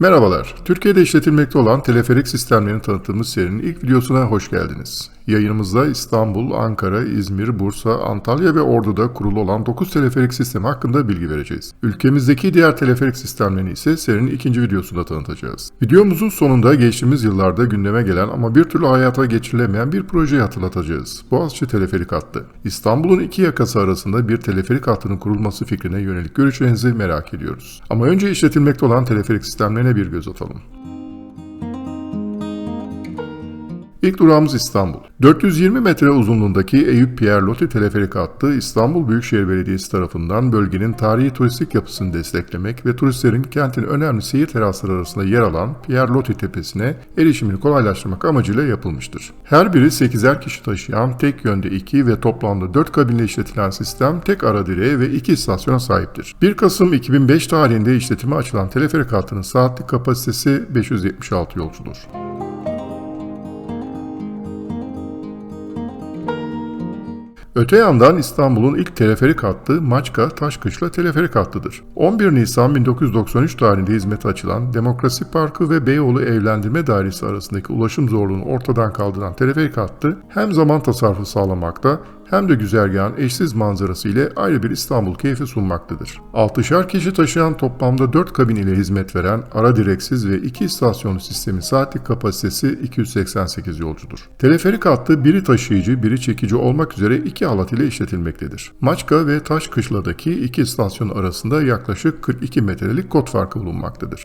Merhabalar, Türkiye'de işletilmekte olan teleferik sistemlerini tanıttığımız serinin ilk videosuna hoş geldiniz. Yayınımızda İstanbul, Ankara, İzmir, Bursa, Antalya ve Ordu'da kurulu olan 9 teleferik sistemi hakkında bilgi vereceğiz. Ülkemizdeki diğer teleferik sistemlerini ise serinin ikinci videosunda tanıtacağız. Videomuzun sonunda geçtiğimiz yıllarda gündeme gelen ama bir türlü hayata geçirilemeyen bir projeyi hatırlatacağız. Boğaziçi Teleferik Hattı. İstanbul'un iki yakası arasında bir teleferik hattının kurulması fikrine yönelik görüşlerinizi merak ediyoruz. Ama önce işletilmekte olan teleferik sistemlerine bir göz atalım. İlk durağımız İstanbul. 420 metre uzunluğundaki Eyüp Pierre Loti teleferik hattı İstanbul Büyükşehir Belediyesi tarafından bölgenin tarihi turistik yapısını desteklemek ve turistlerin kentin önemli seyir terasları arasında yer alan Pierre Loti tepesine erişimini kolaylaştırmak amacıyla yapılmıştır. Her biri 8'er kişi taşıyan tek yönde 2 ve toplamda 4 kabinle işletilen sistem tek ara direğe ve 2 istasyona sahiptir. 1 Kasım 2005 tarihinde işletime açılan teleferik hattının saatlik kapasitesi 576 yolcudur. Öte yandan İstanbul'un ilk teleferik hattı Maçka Taşkışla teleferik hattıdır. 11 Nisan 1993 tarihinde hizmete açılan Demokrasi Parkı ve Beyoğlu Evlendirme Dairesi arasındaki ulaşım zorluğunu ortadan kaldıran teleferik hattı hem zaman tasarrufu sağlamakta hem de güzergahın eşsiz manzarası ile ayrı bir İstanbul keyfi sunmaktadır. Altışar kişi taşıyan toplamda 4 kabin ile hizmet veren ara direksiz ve 2 istasyonlu sistemin saatlik kapasitesi 288 yolcudur. Teleferik hattı biri taşıyıcı biri çekici olmak üzere iki halat ile işletilmektedir. Maçka ve Taşkışla'daki iki istasyon arasında yaklaşık 42 metrelik kod farkı bulunmaktadır.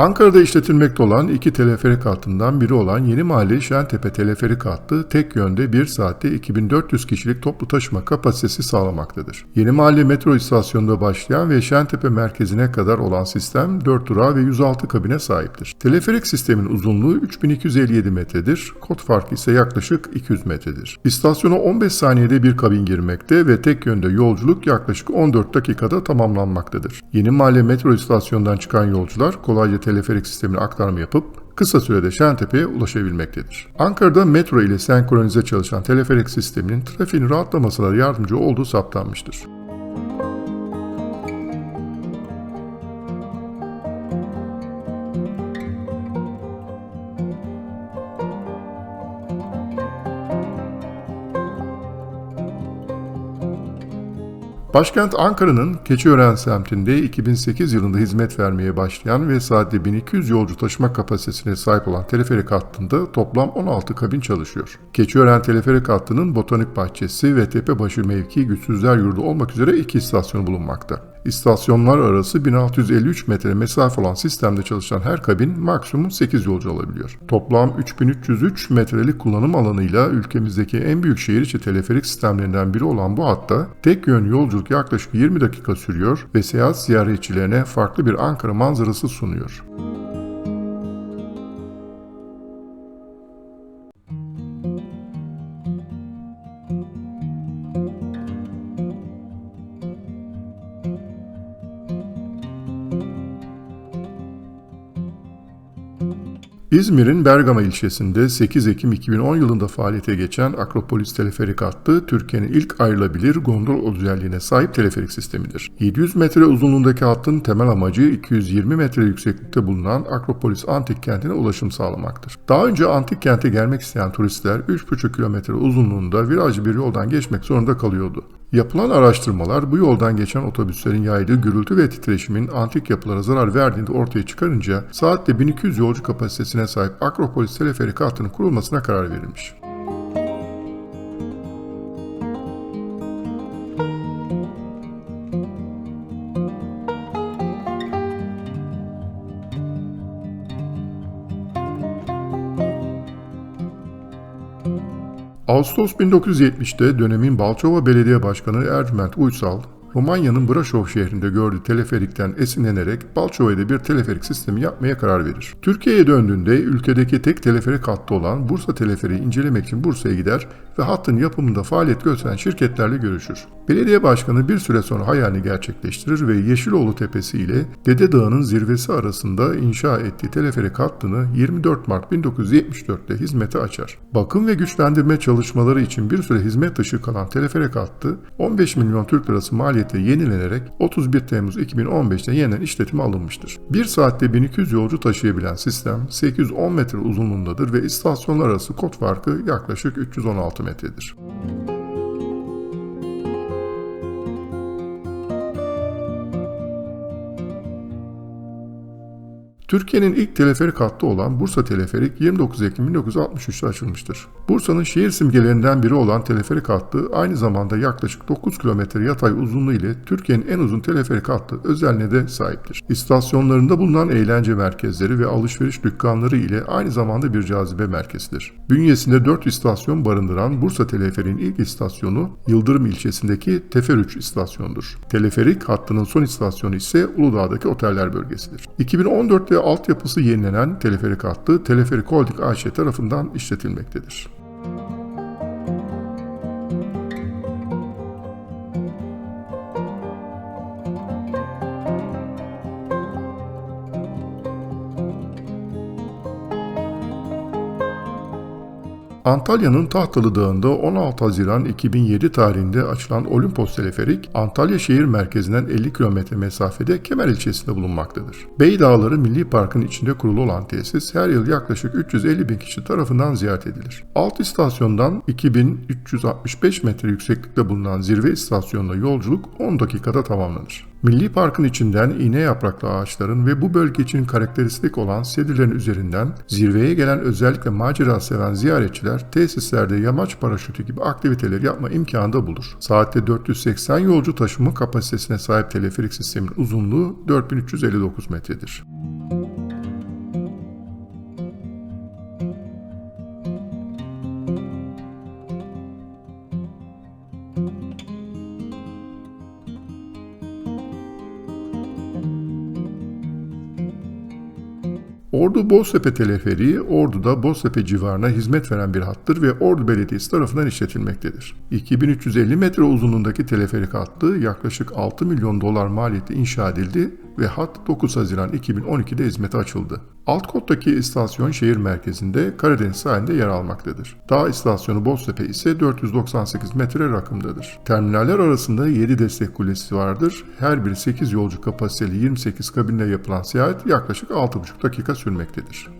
Ankara'da işletilmekte olan iki teleferik hattından biri olan Yeni Mahalle Şentepe teleferik hattı tek yönde 1 saatte 2400 kişilik toplu taşıma kapasitesi sağlamaktadır. Yeni Mahalle metro istasyonunda başlayan ve Şentepe merkezine kadar olan sistem 4 durağı ve 106 kabine sahiptir. Teleferik sistemin uzunluğu 3257 metredir, kod farkı ise yaklaşık 200 metredir. İstasyona 15 saniyede bir kabin girmekte ve tek yönde yolculuk yaklaşık 14 dakikada tamamlanmaktadır. Yeni Mahalle metro istasyonundan çıkan yolcular kolayca teleferik sistemine aktarma yapıp kısa sürede Şentepe'ye ulaşabilmektedir. Ankara'da metro ile senkronize çalışan teleferik sisteminin trafiğin rahatlamasına yardımcı olduğu saptanmıştır. Başkent Ankara'nın Keçiören semtinde 2008 yılında hizmet vermeye başlayan ve saatte 1200 yolcu taşıma kapasitesine sahip olan teleferik hattında toplam 16 kabin çalışıyor. Keçiören teleferik hattının Botanik Bahçesi ve Tepebaşı mevki güçsüzler yurdu olmak üzere iki istasyonu bulunmakta. İstasyonlar arası 1653 metre mesafe olan sistemde çalışan her kabin maksimum 8 yolcu alabiliyor. Toplam 3303 metrelik kullanım alanıyla ülkemizdeki en büyük şehir içi teleferik sistemlerinden biri olan bu hatta tek yön yolculuk yaklaşık 20 dakika sürüyor ve seyahat ziyaretçilerine farklı bir Ankara manzarası sunuyor. İzmir'in Bergama ilçesinde 8 Ekim 2010 yılında faaliyete geçen Akropolis Teleferik hattı Türkiye'nin ilk ayrılabilir gondol özelliğine sahip teleferik sistemidir. 700 metre uzunluğundaki hattın temel amacı 220 metre yükseklikte bulunan Akropolis antik kentine ulaşım sağlamaktır. Daha önce antik kente gelmek isteyen turistler 3,5 kilometre uzunluğunda virajlı bir yoldan geçmek zorunda kalıyordu. Yapılan araştırmalar bu yoldan geçen otobüslerin yaydığı gürültü ve titreşimin antik yapılara zarar verdiğini ortaya çıkarınca saatte 1200 yolcu kapasitesine sahip Akropolis teleferik hattının kurulmasına karar verilmiş. Ağustos 1970'te dönemin Balçova Belediye Başkanı Ercüment Uysal, Romanya'nın Brașov şehrinde gördüğü teleferikten esinlenerek Balçova'da bir teleferik sistemi yapmaya karar verir. Türkiye'ye döndüğünde ülkedeki tek teleferik hattı olan Bursa Teleferiği incelemek için Bursa'ya gider ve hattın yapımında faaliyet gösteren şirketlerle görüşür. Belediye başkanı bir süre sonra hayalini gerçekleştirir ve Yeşiloğlu Tepesi ile Dede Dağı'nın zirvesi arasında inşa ettiği teleferik hattını 24 Mart 1974'te hizmete açar. Bakım ve güçlendirme çalışmaları için bir süre hizmet dışı kalan teleferik hattı 15 milyon Türk lirası maliyet faaliyete yenilenerek 31 Temmuz 2015'te yeniden işletime alınmıştır. 1 saatte 1200 yolcu taşıyabilen sistem 810 metre uzunluğundadır ve istasyonlar arası kod farkı yaklaşık 316 metredir. Türkiye'nin ilk teleferik hattı olan Bursa Teleferik 29 Ekim 1963'te açılmıştır. Bursa'nın şehir simgelerinden biri olan teleferik hattı aynı zamanda yaklaşık 9 kilometre yatay uzunluğu ile Türkiye'nin en uzun teleferik hattı özelliğine de sahiptir. İstasyonlarında bulunan eğlence merkezleri ve alışveriş dükkanları ile aynı zamanda bir cazibe merkezidir. Bünyesinde 4 istasyon barındıran Bursa Teleferiğin ilk istasyonu Yıldırım ilçesindeki Teferüç istasyonudur. Teleferik hattının son istasyonu ise Uludağ'daki oteller bölgesidir. 2014'te altyapısı yenilenen teleferik hattı Teleferik Holding AŞ tarafından işletilmektedir. Antalya'nın Tahtalı Dağı'nda 16 Haziran 2007 tarihinde açılan Olimpos Teleferik, Antalya şehir merkezinden 50 km mesafede Kemer ilçesinde bulunmaktadır. Bey Dağları Milli Park'ın içinde kurulu olan tesis her yıl yaklaşık 350 bin kişi tarafından ziyaret edilir. Alt istasyondan 2365 metre yükseklikte bulunan zirve istasyonuna yolculuk 10 dakikada tamamlanır. Milli Park'ın içinden iğne yapraklı ağaçların ve bu bölge için karakteristik olan sedirlerin üzerinden zirveye gelen özellikle macera seven ziyaretçiler tesislerde yamaç paraşütü gibi aktiviteler yapma imkanı da bulur. Saatte 480 yolcu taşıma kapasitesine sahip teleferik sistemin uzunluğu 4359 metredir. Ordu Boztepe Teleferiği Ordu'da Boztepe civarına hizmet veren bir hattır ve Ordu Belediyesi tarafından işletilmektedir. 2350 metre uzunluğundaki teleferik hattı yaklaşık 6 milyon dolar maliyeti inşa edildi ve hat 9 Haziran 2012'de hizmete açıldı. Alt kottaki istasyon şehir merkezinde Karadeniz sahilinde yer almaktadır. Dağ istasyonu Boztepe ise 498 metre rakımdadır. Terminaller arasında 7 destek kulesi vardır. Her biri 8 yolcu kapasiteli 28 kabinle yapılan seyahat yaklaşık 6,5 dakika sürmektedir.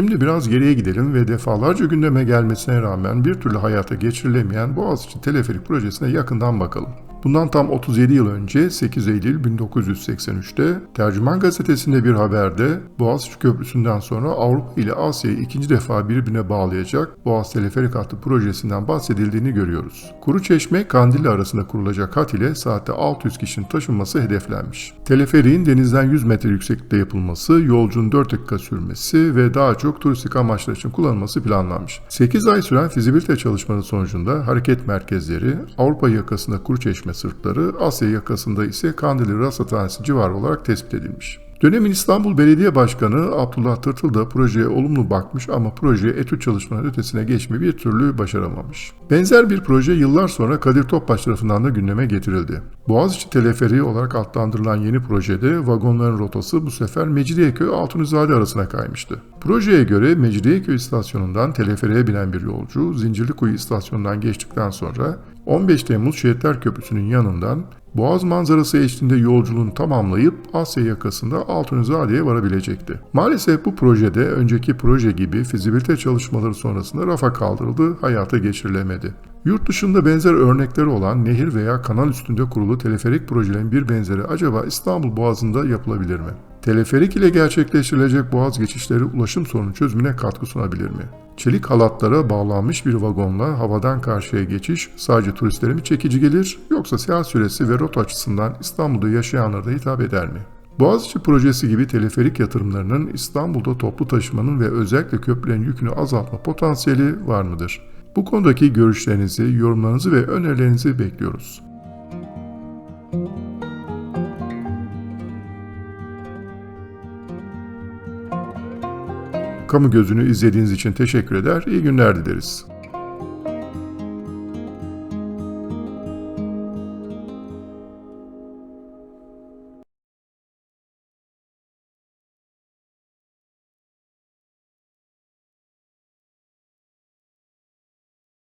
Şimdi biraz geriye gidelim ve defalarca gündeme gelmesine rağmen bir türlü hayata geçirilemeyen Boğaziçi Teleferik Projesi'ne yakından bakalım. Bundan tam 37 yıl önce 8 Eylül 1983'te Tercüman Gazetesi'nde bir haberde Boğaziçi Köprüsü'nden sonra Avrupa ile Asya'yı ikinci defa birbirine bağlayacak Boğaz Teleferik Hattı projesinden bahsedildiğini görüyoruz. Kuruçeşme Kandilli arasında kurulacak hat ile saatte 600 kişinin taşınması hedeflenmiş. Teleferiğin denizden 100 metre yükseklikte yapılması, yolcunun 4 dakika sürmesi ve daha çok turistik amaçlar için kullanılması planlanmış. 8 ay süren fizibilite çalışmaları sonucunda hareket merkezleri Avrupa yakasında Kuruçeşme sırtları, Asya yakasında ise Kandilli Rasathanesi civarı olarak tespit edilmiş. Dönemin İstanbul Belediye Başkanı Abdullah Tırtıl da projeye olumlu bakmış ama projeye etüt çalışmaların ötesine geçmeyi bir türlü başaramamış. Benzer bir proje yıllar sonra Kadir Topbaş tarafından da gündeme getirildi. Boğaziçi Teleferiği olarak adlandırılan yeni projede vagonların rotası bu sefer Mecidiyeköy Altunizade arasına kaymıştı. Projeye göre Mecidiyeköy istasyonundan teleferiğe binen bir yolcu Zincirlikuyu istasyonundan geçtikten sonra 15 Temmuz Şehitler Köprüsü'nün yanından Boğaz manzarası eşliğinde yolculuğunu tamamlayıp Asya yakasında Altunizade'ye varabilecekti. Maalesef bu projede önceki proje gibi fizibilite çalışmaları sonrasında rafa kaldırıldı, hayata geçirilemedi. Yurt dışında benzer örnekleri olan nehir veya kanal üstünde kurulu teleferik projelerin bir benzeri acaba İstanbul Boğazı'nda yapılabilir mi? Teleferik ile gerçekleştirilecek boğaz geçişleri ulaşım sorunu çözümüne katkı sunabilir mi? Çelik halatlara bağlanmış bir vagonla havadan karşıya geçiş sadece turistlere mi çekici gelir yoksa seyahat süresi ve rota açısından İstanbul'da yaşayanlara da hitap eder mi? Boğaziçi projesi gibi teleferik yatırımlarının İstanbul'da toplu taşımanın ve özellikle köprülerin yükünü azaltma potansiyeli var mıdır? Bu konudaki görüşlerinizi, yorumlarınızı ve önerilerinizi bekliyoruz. Kamu gözünü izlediğiniz için teşekkür eder, iyi günler dileriz.